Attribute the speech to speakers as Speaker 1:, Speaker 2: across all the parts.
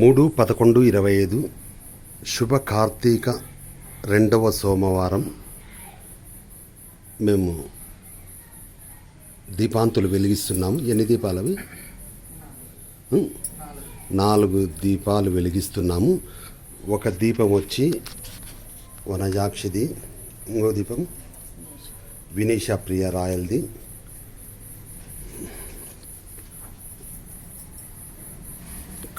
Speaker 1: మూడు పదకొండు ఇరవై ఐదు శుభ కార్తీక రెండవ సోమవారం మేము దీపాంతులు వెలిగిస్తున్నాము. ఎన్ని దీపాలు అవి? నాలుగు దీపాలు వెలిగిస్తున్నాము. ఒక దీపం వచ్చి వనజాక్షిది ఇంకో దీపం వినీషా ప్రియ రాయల్ది.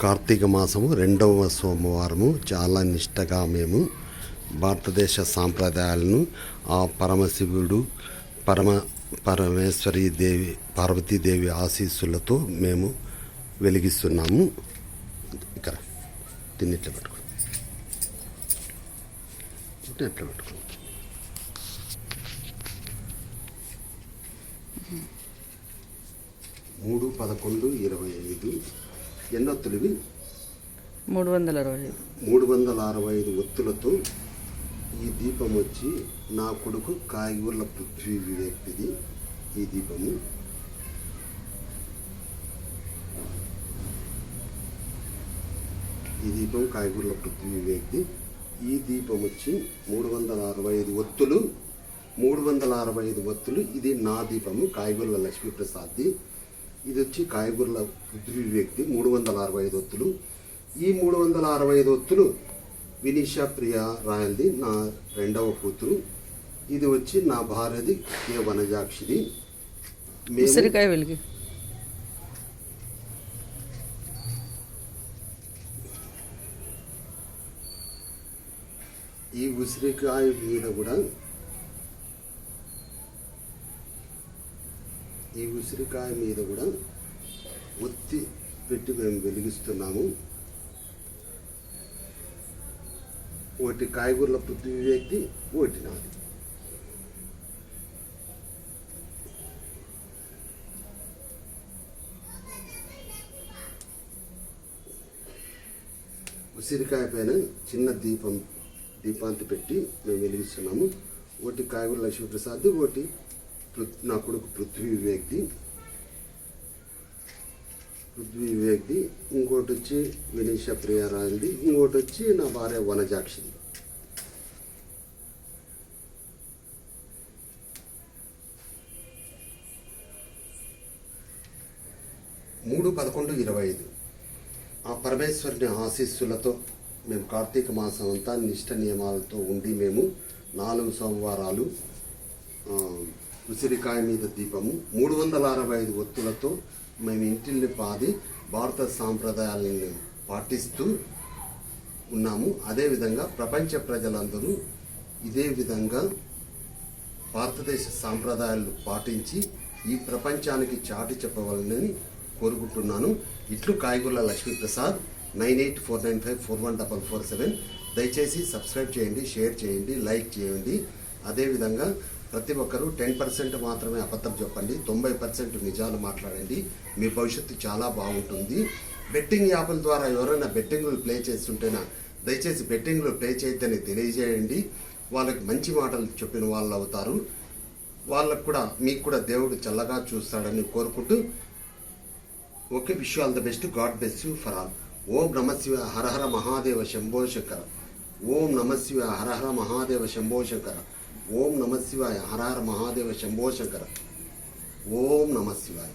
Speaker 1: కార్తీక మాసము రెండవ సోమవారము చాలా నిష్టగా మేము భారతదేశ సాంప్రదాయాలను ఆ పరమశివుడు పరమ పరమేశ్వరి దేవి పార్వతీదేవి ఆశీస్సులతో మేము వెలిగిస్తున్నాము. ఇక్కడ దీన్ని ఇట్లా పెట్టుకో ఇట్లా పెట్టుకో మూడు పదకొండు ఇరవై ఐదు ఎన్నొత్తులివి
Speaker 2: మూడు వందల అరవై ఐదు
Speaker 1: మూడు వందల అరవై ఐదు ఒత్తులతో ఈ దీపం వచ్చి నా కొడుకు కాయగూరల పృథ్వీ వివేక్తిది. ఈ దీపము ఈ దీపం కాయగూరల పృథ్వీ వివేక్తి. ఈ దీపం వచ్చి మూడు వందల అరవై ఐదు ఒత్తులు. మూడు వందల అరవై ఐదు ఒత్తులు. ఇది నా దీపము కాయగూరల లక్ష్మీప్రసాద్ది. ఇది వచ్చి కాయగూరల పృథ్వీ వివేక్తి మూడు వందల అరవై ఐదు ఒత్తులు. ఈ మూడు వందల అరవై ఐదు ఒత్తులు వినీషా ప్రియ రాయల్ది నా రెండవ కూతురు. ఇది వచ్చి నా భార్యది కే వనజాక్షిది
Speaker 2: ఉసిరికాయ వెలిగి.
Speaker 1: ఈ ఉసిరికాయ మీద కూడా ఈ ఉసిరికాయ మీద కూడా ఒత్తి పెట్టి మేము వెలిగిస్తున్నాము. ఒకటి కాయగూరల పృథ్వీ వ్యక్తి ఒకటి నాది. ఉసిరికాయ పైన చిన్న దీపం దీపాంతి పెట్టి మేము వెలిగిస్తున్నాము. ఒకటి కాయగూర లక్ష్మీప్రసాద్ ఒకటి నా కొడుకు పృథ్వీ వివేక్ది. పృథ్వీ వివేక్ది. ఇంకోటి వచ్చి వినీష ప్రియారాజుది. ఇంకోటి వచ్చి నా భార్య వనజాక్షిది. మూడు పదకొండు ఇరవై ఐదు ఆ పరమేశ్వరుని ఆశీస్సులతో మేము కార్తీక మాసం అంతా నిష్ట నియమాలతో ఉండి మేము నాలుగు సోమవారాలు ఉసిరికాయ మీద దీపము. మూడు వందల అరవై ఐదు ఒత్తులతో మేము ఇంటిల్ని పాది భారత సాంప్రదాయాలను పాటిస్తూ ఉన్నాము. అదేవిధంగా ప్రపంచ ప్రజలందరూ ఇదే విధంగా భారతదేశ సాంప్రదాయాలు పాటించి ఈ ప్రపంచానికి చాటి చెప్పవాలని కోరుకుంటున్నాను. ఇట్లు కాయగూరల Lakshmiprasad nine eight four nine five four one double four seven. దయచేసి సబ్స్క్రైబ్ చేయండి షేర్ చేయండి లైక్ చేయండి. అదేవిధంగా ప్రతి ఒక్కరూ టెన్ పర్సెంట్ మాత్రమే అబద్ధం చెప్పండి తొంభై పర్సెంట్ నిజాలు మాట్లాడండి మీ భవిష్యత్తు చాలా బాగుంటుంది. బెట్టింగ్ యాప్ల ద్వారా ఎవరైనా బెట్టింగ్లు ప్లే చేస్తుంటేనా దయచేసి బెట్టింగ్లు ప్లే చేయొద్దని తెలియజేయండి. వాళ్ళకి మంచి మాటలు చెప్పిన వాళ్ళు అవుతారు. వాళ్ళకు కూడా మీకు కూడా దేవుడు చల్లగా చూస్తాడని కోరుకుంటూ okay wish all the best God best you for all. ఓం నమశివ హరహర మహాదేవ శంభో శంకర. ఓం నమశివ హరహర మహాదేవ శంభో శంకర. ఓం నమ శివాయ హరహర మహాదేవ శంభో శంకర ఓం నమ శివాయ